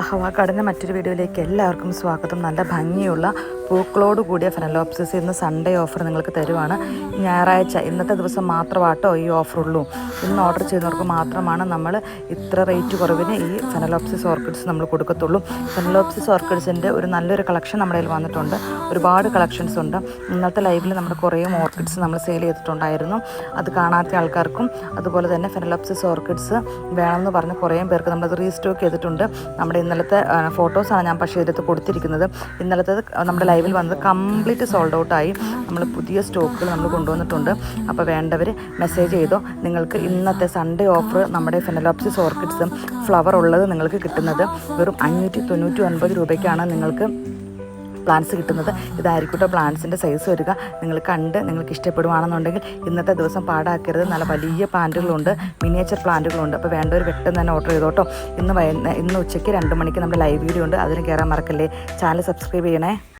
അഹവാക്കാടിന്റെ മറ്റൊരു വീഡിയോയിലേക്ക് എല്ലാവർക്കും സ്വാഗതം. നല്ല ഭംഗിയുള്ള പൂക്കളോട് കൂടിയ ഫെനലോപ്സിസ് ഇന്ന് സൺഡേ ഓഫർ നിങ്ങൾക്ക് തരുവാണ്. ഞായറാഴ്ച ഇന്നത്തെ ദിവസം മാത്രമാട്ടോ ഈ ഓഫറുള്ളൂ ഇന്ന് ഓർഡർ ചെയ്യുന്നവർക്ക് മാത്രമാണ് നമ്മൾ ഇത്ര റേറ്റ് കുറവിന് ഈ ഫെനലോപ്സിസ് ഓർക്കിഡ്സ് നമ്മൾ കൊടുക്കത്തുള്ളൂ. ഫെനലോപ്സിസ് ഓർക്കിഡ്സിന്റെ ഒരു നല്ലൊരു കളക്ഷൻ നമ്മുടെ കയ്യിൽ വന്നിട്ടുണ്ട്. ഒരുപാട് കളക്ഷൻസ് ഉണ്ട്. ഇന്നത്തെ ലൈവിൽ നമ്മുടെ കുറേ ഓർക്കിഡ്സ് നമ്മൾ സെയിൽ ചെയ്തിട്ടുണ്ടായിരുന്നു. അത് കാണാത്ത ആൾക്കാർക്കും അതുപോലെ തന്നെ ഫെനലോപ്സിസ് ഓർക്കിഡ്സ് വേണമെന്ന് പറഞ്ഞ് കുറേ പേർക്ക് നമ്മളത് റീസ്റ്റോക്ക് ചെയ്തിട്ടുണ്ട്. നമ്മുടെ ഇന്നലത്തെ ഫോട്ടോസാണ് ഞാൻ പക്ഷേ ഇതിനകത്ത് കൊടുത്തിരിക്കുന്നത്. ഇന്നലത്തെ നമ്മുടെ ലൈവിൽ വന്നത് കംപ്ലീറ്റ് സോൾഡ് ഔട്ടായി. നമ്മൾ പുതിയ സ്റ്റോക്കുകൾ നമ്മൾ കൊണ്ടുവന്നിട്ടുണ്ട്. അപ്പോൾ വേണ്ടവർ മെസ്സേജ് ചെയ്തോ. നിങ്ങൾക്ക് ഇന്നത്തെ സൺഡേ ഓഫർ നമ്മുടെ ഫെനലോപ്സിസ് ഓർക്കിഡ്സും ഫ്ലവർ ഉള്ളത് നിങ്ങൾക്ക് കിട്ടുന്നത് വെറും അഞ്ഞൂറ്റി തൊണ്ണൂറ്റി ഒൻപത് രൂപയ്ക്കാണ് നിങ്ങൾക്ക് പ്ലാന്റ്സ് കിട്ടുന്നത്. ഇതായിരിക്കട്ടെ പ്ലാന്റ്സിന്റെ സൈസ് വരിക. നിങ്ങൾ കണ്ട് നിങ്ങൾക്ക് ഇഷ്ടപ്പെടുവാണെന്നുണ്ടെങ്കിൽ ഇന്നത്തെ ദിവസം പാടാക്കരുത്. നല്ല വലിയ പ്ലാന്റുകളുണ്ട് മിനിയേച്ചർ പ്ലാന്റുകളുണ്ട് അപ്പോൾ വേണ്ടവർ പെട്ടെന്ന് തന്നെ ഓർഡർ ചെയ്തോട്ടോ. ഇന്ന് വൈകുന്നേരം ഇന്ന് ഉച്ചയ്ക്ക് രണ്ട് മണിക്ക് നമ്മുടെ ലൈവ് വീഡിയോ ഉണ്ട്. അതിന് കയറാൻ മറക്കല്ലേ? ചാനൽ സബ്സ്ക്രൈബ് ചെയ്യണേ.